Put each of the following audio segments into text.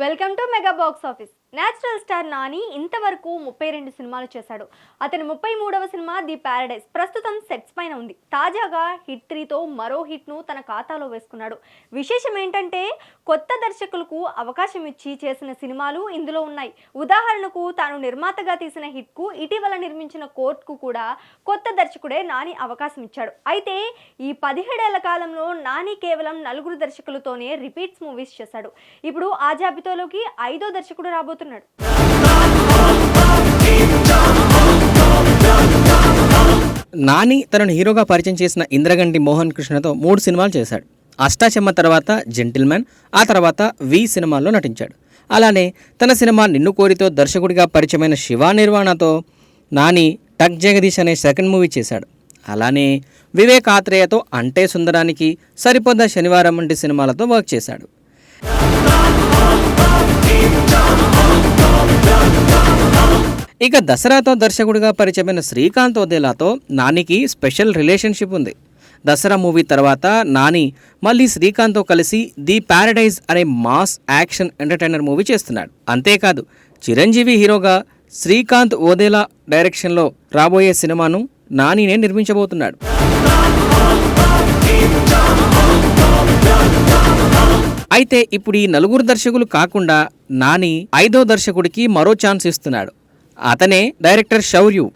Welcome to mega box office. Natural star Nani ఇంతవరకు ముప్పై రెండు సినిమాలు చేశాడు. అతని ముప్పై మూడవ సినిమా ది ప్యారడైస్. ప్రస్తుతం సెట్స్ పైన ఉంది. తాజాగా హిట్ త్రీతో మరో హిట్ను తన ఖాతాలో వేసుకున్నాడు. విశేషం ఏంటంటే కొత్త దర్శకులకు అవకాశం ఇచ్చి చేసిన సినిమాలు ఇందులో ఉన్నాయి. ఉదాహరణకు తాను నిర్మాతగా తీసిన హిట్కు ఇటీవల నిర్మించిన కోర్టుకు కూడా కొత్త దర్శకుడే నాని అవకాశం ఇచ్చాడు. అయితే ఈ పదిహేడేళ్ళ కాలంలో నాని కేవలం నలుగురు దర్శకులతోనే రిపీట్స్ మూవీస్ చేశాడు. ఇప్పుడు ఆ జాబితాలోకి ఐదో దర్శకుడు రాబోతున్నాడు. నాని తనను హీరోగా పరిచయం చేసిన ఇంద్రగంటి మోహన్ కృష్ణతో మూడు సినిమాలు చేశాడు. అష్టాచెమ్మ తర్వాత జెంటిల్మెన్ ఆ తర్వాత వి సినిమాల్లో నటించాడు. అలానే తన సినిమా నిన్ను కోరితో దర్శకుడిగా పరిచయమైన శివ నిర్వాణతో నాని టక్ జగదీష్ అనే సెకండ్ మూవీ చేశాడు. అలానే వివేక్ ఆత్రేయతో అంటే సుందరానికి సరిపోద శనివారం వంటి సినిమాలతో వర్క్ చేశాడు. ఇక దసరాతో దర్శకుడిగా పరిచయమైన శ్రీకాంత్ వదేలాతో నానికి స్పెషల్ రిలేషన్షిప్ ఉంది. దసరా మూవీ తర్వాత నాని మళ్ళీ శ్రీకాంత్తో కలిసి ది ప్యారడైజ్ అనే మాస్ యాక్షన్ ఎంటర్టైనర్ మూవీ చేస్తున్నాడు. అంతేకాదు చిరంజీవి హీరోగా శ్రీకాంత్ ఓదేలా డైరెక్షన్లో రాబోయే సినిమాను నానినే నిర్మించబోతున్నాడు. అయితే ఇప్పుడు ఈ నలుగురు దర్శకులు కాకుండా నాని ఐదో దర్శకుడికి మరో ఛాన్స్ ఇస్తున్నాడు. అతనే డైరెక్టర్ శౌర్యు.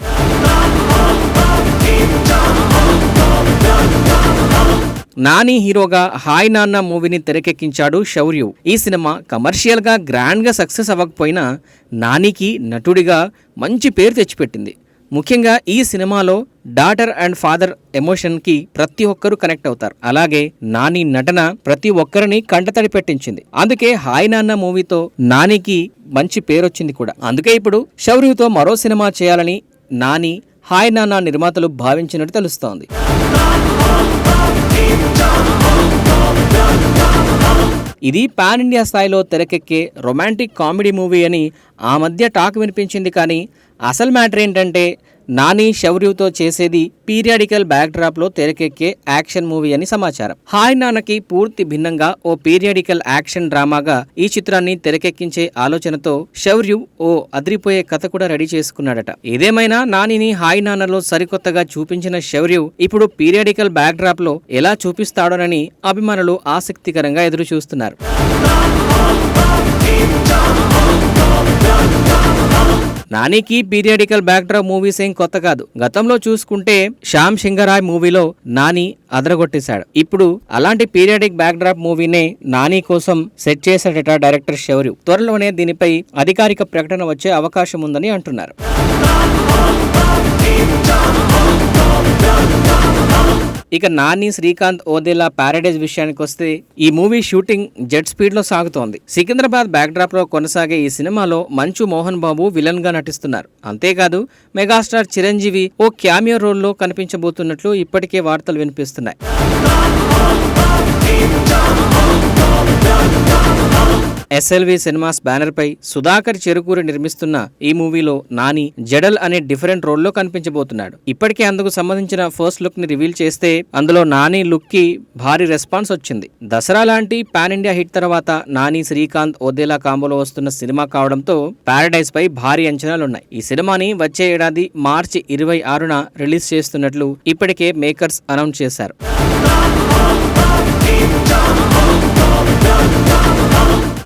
నాని హీరోగా హాయ్ నాన్న మూవీని తెరకెక్కించాడు శౌర్యు. ఈ సినిమా కమర్షియల్గా గ్రాండ్గా సక్సెస్ అవ్వకపోయినా నానికి నటుడిగా మంచి పేరు తెచ్చిపెట్టింది. ముఖ్యంగా ఈ సినిమాలో డాటర్ అండ్ ఫాదర్ ఎమోషన్కి ప్రతి ఒక్కరూ కనెక్ట్ అవుతారు. అలాగే నాని నటన ప్రతి ఒక్కరిని కంటతడి పెట్టించింది. అందుకే హాయ్ నాన్న మూవీతో నానికి మంచి పేరు వచ్చింది కూడా. అందుకే ఇప్పుడు శౌర్యుతో మరో సినిమా చేయాలని నాని హాయ్ నాన్న నిర్మాతలు భావించినట్టు తెలుస్తోంది. ఇది పాన్ ఇండియా స్థాయిలో తెరకెక్కే రొమాంటిక్ కామెడీ మూవీ అని ఆ మధ్య టాక్ వినిపించింది కానీ అసలు మ్యాటర్ ఏంటంటే నాని శౌర్యుతో చేసేది పీరియాడికల్ బ్యాక్డ్రాప్లో తెరకెక్కే యాక్షన్ మూవీ అని సమాచారం. హాయ్ నాన్నకి పూర్తి భిన్నంగా ఓ పీరియాడికల్ యాక్షన్ డ్రామాగా ఈ చిత్రాన్ని తెరకెక్కించే ఆలోచనతో శౌర్యు ఓ అదిరిపోయే కథ కూడా రెడీ చేసుకున్నాడట. ఏదేమైనా నానిని హాయ్ నాన్నలో సరికొత్తగా చూపించిన శౌర్యు ఇప్పుడు పీరియాడికల్ బ్యాక్డ్రాప్లో ఎలా చూపిస్తాడోనని అభిమానులు ఆసక్తికరంగా ఎదురు చూస్తున్నారు నానికి పీరియాడికల్ బ్యాక్డ్రాప్ మూవీస్ ఏం కొత్త కాదు. గతంలో చూసుకుంటే శ్యామ్ సింగరాయ్ మూవీలో నాని అదరగొట్టేశాడు. ఇప్పుడు అలాంటి పీరియాడిక్ బ్యాక్డ్రాప్ మూవీనే నాని కోసం సెట్ చేశాడట డైరెక్టర్ శౌర్యు. త్వరలోనే దీనిపై అధికారిక ప్రకటన వచ్చే అవకాశం ఉందని అంటున్నారు. ఇక నాని శ్రీకాంత్ ఓదేలా ప్యారడైజ్ విషయానికి వస్తే ఈ మూవీ షూటింగ్ జెట్ స్పీడ్లో సాగుతోంది. సికింద్రాబాద్ బ్యాక్డ్రాప్లో కొనసాగే ఈ సినిమాలో మంచు మోహన్ బాబు విలన్గా నటిస్తున్నారు. అంతేకాదు మెగాస్టార్ చిరంజీవి ఓ క్యామియో రోల్లో కనిపించబోతున్నట్లు ఇప్పటికే వార్తలు వినిపిస్తున్నాయి. ఎస్ఎల్వి సినిమాస్ బ్యానర్ పై సుధాకర్ చెరుకూరి నిర్మిస్తున్న ఈ మూవీలో నాని జడల్ అనే డిఫరెంట్ రోల్లో కనిపించబోతున్నాడు. ఇప్పటికే అందుకు సంబంధించిన ఫస్ట్ లుక్ని రివీల్ చేస్తే అందులో నాని లుక్కి భారీ రెస్పాన్స్ వచ్చింది. దసరా లాంటి పాన్ ఇండియా హిట్ తర్వాత నాని శ్రీకాంత్ ఓదేలా కాంబోలో వస్తున్న సినిమా కావడంతో పారడైజ్ పై భారీ అంచనాలున్నాయి. ఈ సినిమాని వచ్చే ఏడాది మార్చి ఇరవై ఆరున రిలీజ్ చేస్తున్నట్లు ఇప్పటికే మేకర్స్ అనౌన్స్ చేశారు.